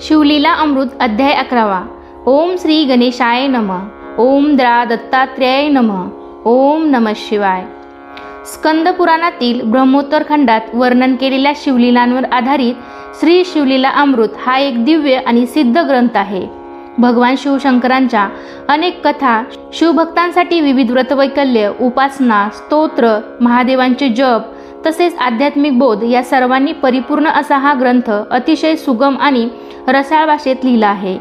शिवलीला अमृत अध्याय अकरावा. ओम श्री गणेशाय नम. ओम द्रा दत्तात्रेय नम. ओम नम शिवाय. स्कंद पुराणातील ब्रह्मोत्तर खंडात वर्णन केलेल्या शिवलीलांवर आधारित श्री शिवलीला अमृत हा एक दिव्य आणि सिद्ध ग्रंथ आहे. भगवान शिवशंकरांच्या अनेक कथा शिवभक्तांसाठी विविध व्रतवैकल्य उपासना स्तोत्र महादेवांचे जप तसेच आध्यात्मिक बोध या सर्वांनी परिपूर्ण असा हा ग्रंथ अतिशय सुगम आणि रसाळ भाषेत लिहिला आहे.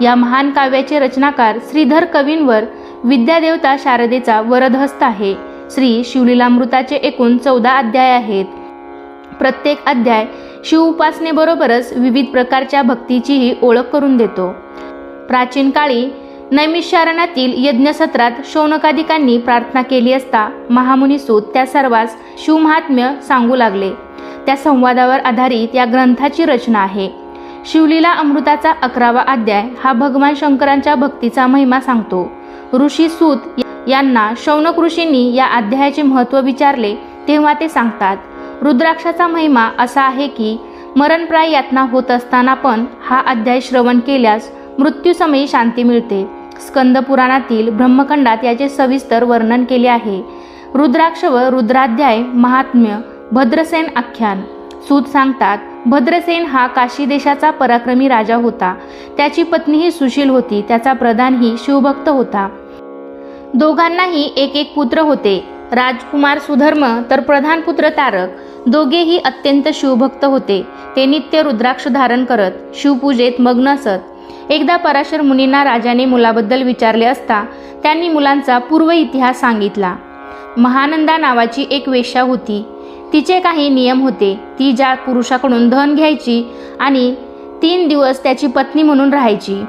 या महान काव्याचे रचनाकार श्रीधर कवींवर विद्यादेवता शारदेचा वरदहस्त आहे. श्री शिवलीलामृताचे एकूण चौदा अध्याय आहेत. प्रत्येक अध्याय शिव उपासनेबरोबरच विविध प्रकारच्या भक्तीचीही ओळख करून देतो. प्राचीन काळी नैमिषारणातील यज्ञसत्रात शौनकादिकांनी प्रार्थना केली असता महामुनीसूत त्या सर्वांस शिवमहात्म्य सांगू लागले. त्या संवादावर आधारित या ग्रंथाची रचना आहे. शिवलीला अमृताचा अकरावा अध्याय हा भगवान शंकरांच्या भक्तीचा महिमा सांगतो. ऋषी सूत यांना शौनक ऋषींनी या अध्यायाचे महत्त्व विचारले तेव्हा ते सांगतात रुद्राक्षाचा महिमा असा आहे की मरणप्राय यातना होत असताना पण हा अध्याय श्रवण केल्यास मृत्यूसमयी शांती मिळते. स्कंद पुराणातील ब्रह्मखंडात याचे सविस्तर वर्णन केले आहे. रुद्राक्ष व रुद्राध्याय महात्म्य भद्रसेन आख्यान. सूत सांगतात भद्रसेन हा काशी देशाचा पराक्रमी राजा होता. त्याची पत्नीही सुशील होती त्याचा प्रधानही शिवभक्त होता. दोघांनाही एक एक पुत्र होते. राजकुमार सुधर्म तर प्रधान पुत्र तारक दोघेही अत्यंत शिवभक्त होते. ते नित्य रुद्राक्ष धारण करत शिवपूजेत मग्न असत. एकदा पराशर मुनींना राजाने मुलाबद्दल विचारले असता त्यांनी मुलांचा पूर्व इतिहास सांगितला. महानंदा नावाची एक वेश्या होती. तिचे काही नियम होते. ती ज्या पुरुषाकडून धन घ्यायची आणि तीन दिवस त्याची पत्नी म्हणून राहायची.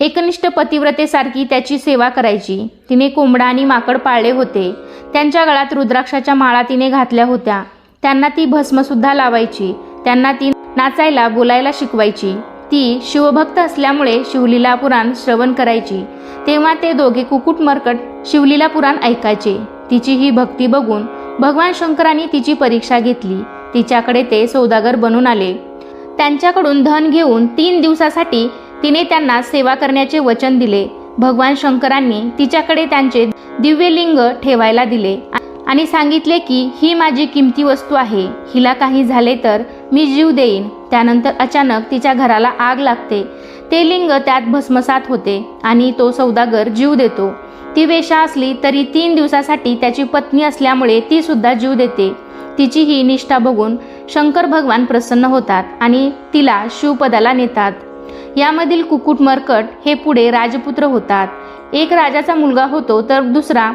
एकनिष्ठ पतिव्रतेसारखी त्याची सेवा करायची. तिने कोंबडा आणि माकड पाळले होते. त्यांच्या गळात रुद्राक्षाच्या माळा तिने घातल्या होत्या. त्यांना ती भस्मसुद्धा लावायची. त्यांना ती नाचायला बोलायला शिकवायची. ती शिवभक्त असल्यामुळे शिवलीला पुराण श्रवण करायची. तेव्हा ते दोघे कुकुट मरकट शिवलीला पुराण ऐकायचे. तिची ही भक्ती बघून भगवान शंकरांनी तिची परीक्षा घेतली. तिच्याकडे ते सौदागर बनून आले. त्यांच्याकडून धन घेऊन तीन दिवसासाठी तिने त्यांना सेवा करण्याचे वचन दिले. भगवान शंकरांनी तिच्याकडे त्यांचे दिव्यलिंग ठेवायला दिले आणि सांगितले की ही माझी किमती वस्तू आहे. हिला काही झाले तर मी जीव देईन. त्यानंतर अचानक तिच्या घराला आग लागते. ते लिंग त्यात भस्मसात होते आणि तो सौदागर जीव देतो. ती वेशा असली तरी तीन दिवसासाठी त्याची पत्नी असल्यामुळे ती सुद्धा जीव देते. तिची ही निष्ठा बघून शंकर भगवान प्रसन्न होतात आणि तिला शिवपदाला नेतात. यामधील कुकुट मरकट हे पुढे राजपुत्र होतात. एक राजाचा मुलगा होतो तर दुसरा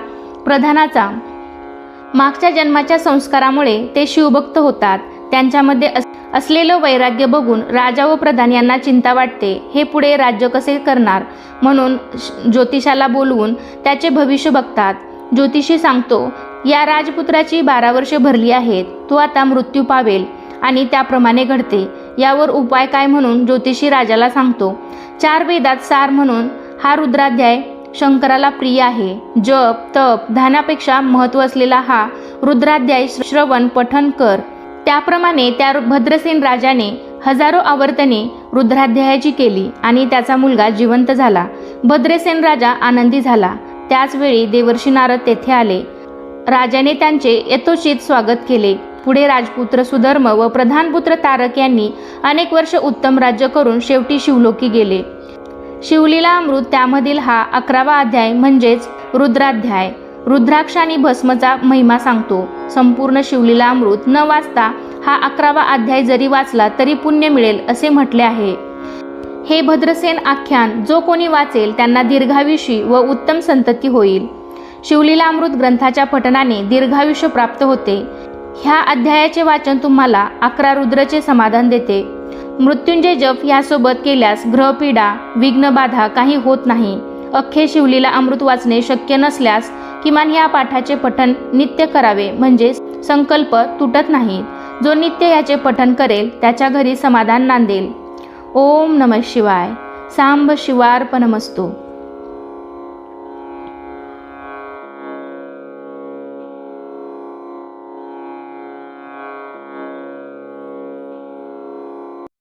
प्रधानाचा. मागच्या जन्माच्या संस्कारामुळे ते शिवभक्त होतात. त्यांच्यामध्ये अस असलेलं वैराग्य बघून राजा व प्रधान यांना चिंता वाटते. हे पुढे राज्य कसे करणार? म्हणून ज्योतिषाला बोलवून त्याचे भविष्य बघतात. ज्योतिषी सांगतो या राजपुत्राची बारा वर्षे भरली आहेत. तो आता मृत्यू पावेल आणि त्याप्रमाणे घडते. यावर उपाय काय म्हणून ज्योतिषी राजाला सांगतो चार वेदात सार म्हणून हा रुद्राध्याय शंकराला प्रिय आहे. जप तप ध्यानापेक्षा महत्त्व असलेला हा रुद्राध्याय श्रवण पठन कर. त्याप्रमाणे त्या भद्रसेन राजाने हजारो आवर्तने रुद्राध्यायाची केली आणि त्याचा मुलगा जिवंत झाला. भद्रसेन राजा आनंदी झाला. त्याचवेळी देवर्षी नारद तेथे आले. राजाने त्यांचे यथोचित स्वागत केले. पुढे राजपुत्र सुधर्म व प्रधानपुत्र तारक यांनी अनेक वर्ष उत्तम राज्य करून शेवटी शिवलोकी गेले. शिवलीला अमृत त्यामधील हा अकरावा अध्याय म्हणजेच रुद्राध्याय. रुद्राक्ष आणि भस्मचा महिमा सांगतो. संपूर्ण शिवलीला अमृत न वाचता हा अकरावा अध्याय जरी वाचला तरी पुण्य मिळेल असे म्हटले आहे. हे भद्रसेन आख्यान जो कोणी वाचेल त्यांना दीर्घायुषी व उत्तम संतती होईल. शिवलीला अमृत ग्रंथाच्या पठनाने दीर्घायुष्य प्राप्त होते. ह्या अध्यायाचे वाचन तुम्हाला अकरा रुद्रचे समाधान देते. मृत्युंजय जप ह्यासोबत केल्यास ग्रहपीडा विघ्नबाधा काही होत नाही. अख्खे शिवलीला अमृत वाचणे शक्य नसल्यास किमान या पाठाचे पठन नित्य करावे म्हणजे संकल्प तुटत नाही जो नित्य याचे पठन करेल त्याच्या घरी समाधान नांदेल. ओम नम शिवाय. सांब शिवार्पणमस्तू.